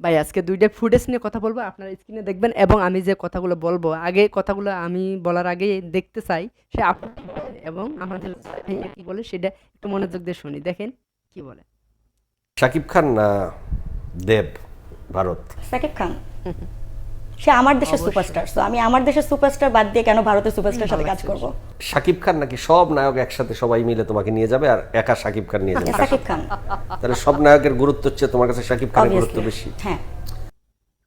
ভাই আজকে দুইটা ফুটেজ নিয়ে কথা বলব আপনার স্ক্রিনে দেখবেন এবং আমি যে কথাগুলো বলব আগে কথাগুলো আমি বলার আগে দেখতে চাই সে এবং আমাদের কি বলে সেটা একটু মনোযোগ দিয়ে শুনি দেখেন কি বলে। শাকিব খান না দেব ভারত? সাকিব খান। সে আমার দেশের সুপারস্টার সো আমি আমার দেশের সুপারস্টার বাদ দিয়ে কেন ভারতের সুপারস্টার সাথে কাজ করব? শাকিব খান নাকি সব নায়ক একসাথে সবাই মিলে তোমাকে নিয়ে যাবে আর একা শাকিব খান নিয়ে যাবে? সাকিব খান। তাহলে সব নায়কের গুরুত্ব হচ্ছে তোমার কাছে শাকিব খানের গুরুত্ব বেশি। হ্যাঁ।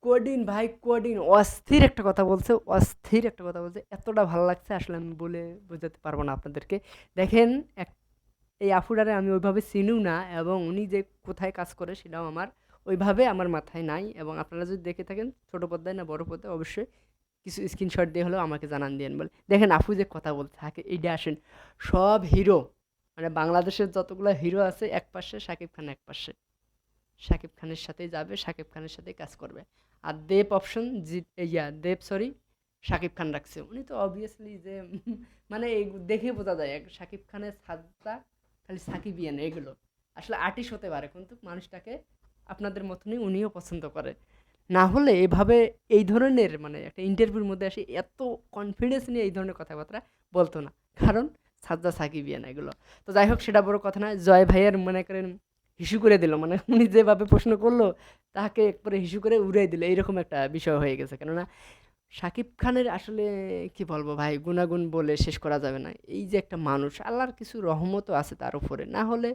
কোডিন ভাই কোডিন অস্থির একটা কথা বলছে অস্থির একটা কথা বলছে। এতটা ভালো লাগছে আসলে আমি বলে বোঝাতে পারব না আপনাদেরকে। দেখেন এক এই আফুডারে আমি ওইভাবে চিনিও না এবং উনি যে কোথায় কাজ করে সেটাও আমার ওইভাবে আমার মাথায় নাই এবং আপনারা যদি দেখে থাকেন ছোটো পর্দায় না বড় পর্দায় অবশ্যই কিছু স্ক্রিনশট দিয়ে হলেও আমাকে জানান দিয়েন বলে। দেখেন আফু যে কথা বলতে থাকে এইটা আসেন। সব হিরো মানে বাংলাদেশের যতগুলো হিরো আছে, এক পাশে শাকিব খান এক পাশে। শাকিব খানের সাথেই যাবে, শাকিব খানের সাথেই কাজ করবে। আর দেব অপশন জি ইয়া, দেব সরি শাকিব খান রাখছে। উনি তো অবভিয়াসলি যে মানে এই দেখে বোঝা যায় শাকিব খানের সাজটা খালি সাকিবিয়ান, এগুলো। আসলে আর্টিস্ট হতে পারে, কিন্তু মানুষটাকে আপনাদের মতনই উনিও পছন্দ করে। না হলে এভাবে এই ধরনের মানে একটা ইন্টারভিউর মধ্যে আসে এত কনফিডেন্স নিয়ে এই ধরনের কথাবার্তা বলতো না। কারণ সাজ্জা সাকিবিয়ান এগুলো। তো যাই হোক, সেটা বড় কথা না জয় ভাইয়ের মনে করেন হিসু করে দিল। মানে উনি যেভাবে প্রশ্ন করল, তাকে একবারে হিসু করে উড়িয়ে দিল। এইরকম একটা বিষয় হয়ে গেছে। কেননা শাকিব খানের আসলে, কি বলব ভাই, গুণাগুণ বলে শেষ করা যাবে না। এই যে একটা মানুষ, আল্লাহর কিছু রহমতও আছে তার উপরে। না হলে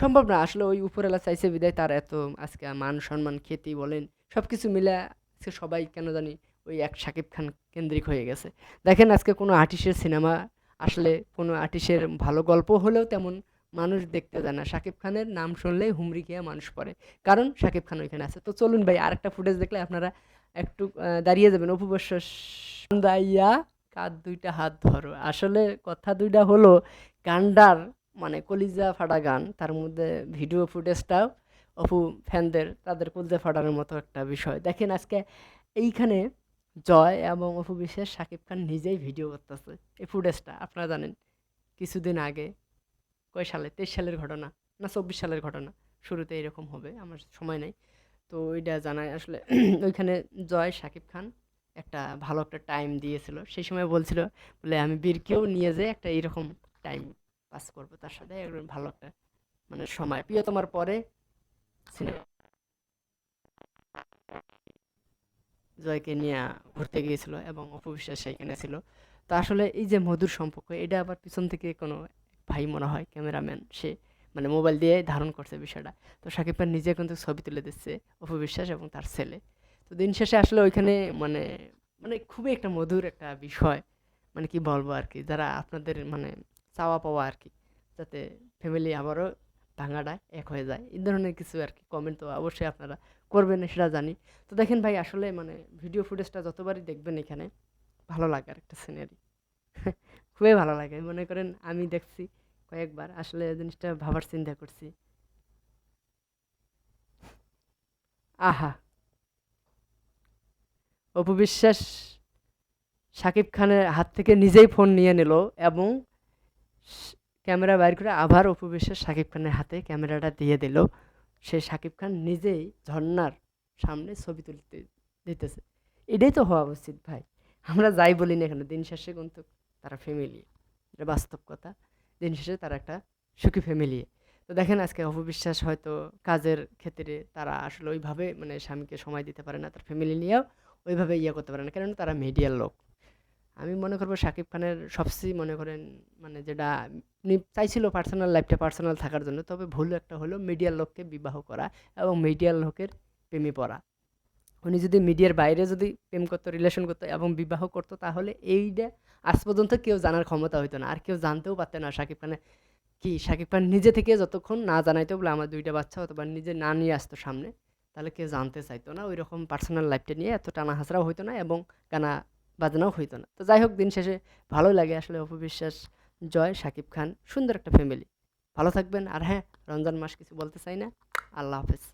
সম্ভব না। আসলে ওই উপরেলা চাইছে বিদায়, তার এত আজকে মান সম্মান, খ্যাতি বলেন সব কিছু মিলে আজকে সবাই কেন জানি ওই এক শাকিব খান কেন্দ্রিক হয়ে গেছে। দেখেন আজকে কোনো আর্টিস্টের সিনেমা আসলে, কোনো আর্টিস্টের ভালো গল্প হলেও তেমন মানুষ দেখতে যায় না। শাকিব খানের নাম শুনলেই হুমড়ি খেয়ে মানুষ পড়ে। কারণ শাকিব খান ওইখানে আছে। তো চলুন ভাই, আরেকটা ফুটেজ দেখলে আপনারা একটু দাঁড়িয়ে যাবেন। অপুবশ্য দাইয়া কাঁধ দুইটা হাত ধরো। আসলে কথা দুইটা হলো গানটার মানে কলিজা ফাটা গান, তার মধ্যে ভিডিও ফুটেজটাও অপু ফ্যানদের, তাদের কলিজা ফাটানোর মতো একটা বিষয়। দেখেন আজকে এইখানে জয় এবং অপু বিশ্বাস শাকিব খান নিজেই ভিডিও করতেছে। এই ফুটেজটা, আপনারা জানেন, কিছুদিন আগে, কয় সালে? তেইশ সালের ঘটনা না, চব্বিশ সালের ঘটনা। শুরুতে এরকম হবে, আমার সময় নেই। তো ওইটা জানায় আসলে ওইখানে জয় শাকিব খান একটা ভালো একটা টাইম দিয়েছিল। সেই সময় বলছিল বলে আমি বীরকেও নিয়ে যেয়ে একটা এরকম টাইম পাস করব তার সাথে একদম ভালো একটা মানে সময়। প্রিয়তমার পরে সিনেমা জয়কে নিয়ে ঘুরতে গিয়েছিল এবং অপবিশ্বাস সেইখানে ছিল। তো আসলে এই যে মধুর সম্পর্ক এটা আবার পিছন থেকে কোনো ভাই মনে হয় ক্যামেরাম্যান সে মানে মোবাইল দিয়ে ধারণ করছে বিষয়টা। তো সাকিব খান নিজে কিন্তু ছবি তুলে দিচ্ছে অপু বিশ্বাস এবং তার ছেলে। তো দিন শেষে আসলে ওইখানে মানে মানে খুবই একটা মধুর একটা বিষয়। মানে কি বলব আর কি, যারা আপনাদের মানে চাওয়া পাওয়া আর কি, যাতে ফ্যামিলি আবারও ভাঙাটা এক হয়ে যায়। এই ধরনের কিছু আর কি কমেন্ট তো অবশ্যই আপনারা করবেন, সেটা জানি। তো দেখেন ভাই, আসলে মানে ভিডিও ফুটেজটা যতবারই দেখবেন এখানে, ভালো লাগে আর একটা সিনারি খুবই ভালো লাগে। মনে করেন আমি দেখছি কয়েকবার আসলে জিনিসটা ভাবার চিন্তা করছি। আহা। অপু বিশ্বাস শাকিব খানের হাত থেকে নিজেই ফোন নিয়ে নিল এবং ক্যামেরা বাইর করে আবার অপু বিশ্বাস শাকিব খানের হাতে ক্যামেরাটা দিয়ে দিল। সে শাকিব খান নিজেই ঝর্ণার সামনে ছবি তুলতে দিতেছে। এটাই তো হওয়া উচিত ভাই। আমরা যাই বলি না এখানে দিন শেষে কিন্তু তারা ফ্যামিলি এটা বাস্তব কথা। দিন শেষে তারা একটা সুখী ফ্যামিলি তো দেখেন আজকে অপবিশ্বাস হয়তো কাজের ক্ষেত্রে তারা আসলে ওইভাবে মানে স্বামীকে সময় দিতে পারে না, তার ফ্যামিলি নিয়েও ওইভাবে ইয়ে করতে পারে না কারণ তারা মিডিয়ার লোক। আমি মনে করব শাকিব খানের সবচেয়ে মনে করেন মানে যেটা চাইছিল পার্সোনাল লাইফটা পার্সোনাল থাকার জন্য, তবে ভুল একটা হলো মিডিয়ার লোককে বিবাহ করা এবং মিডিয়ার লোকের প্রেমে পড়া। উনি যদি মিডিয়ার বাইরে যদি প্রেম করতো রিলেশন করতো এবং বিবাহ করতো, তাহলে এইটা আজ পর্যন্ত কেউ জানার ক্ষমতা হইতো না। আর কেউ জানতেও পারতো না শাকিব খানের। কি শাকিব খান নিজে থেকে যতক্ষণ না জানাইতো বলে আমার দুইটা বাচ্চা অথবা নিজে না নিয়ে আসতো সামনে, তাহলে কেউ জানতে চাইতো না। ওই রকম পার্সোনাল লাইফটা নিয়ে এত টানা হাসরাও হইতো না এবং গানা বাজনাও হইতো না। তো যাই হোক, দিন শেষে ভালো লাগে আসলে অপবিশ্বাস, জয় শাকিব খান, সুন্দর একটা ফ্যামিলি ভালো থাকবেন। আর হ্যাঁ রমজান মাস কিছু বলতে চাই না। আল্লাহ হাফেজ।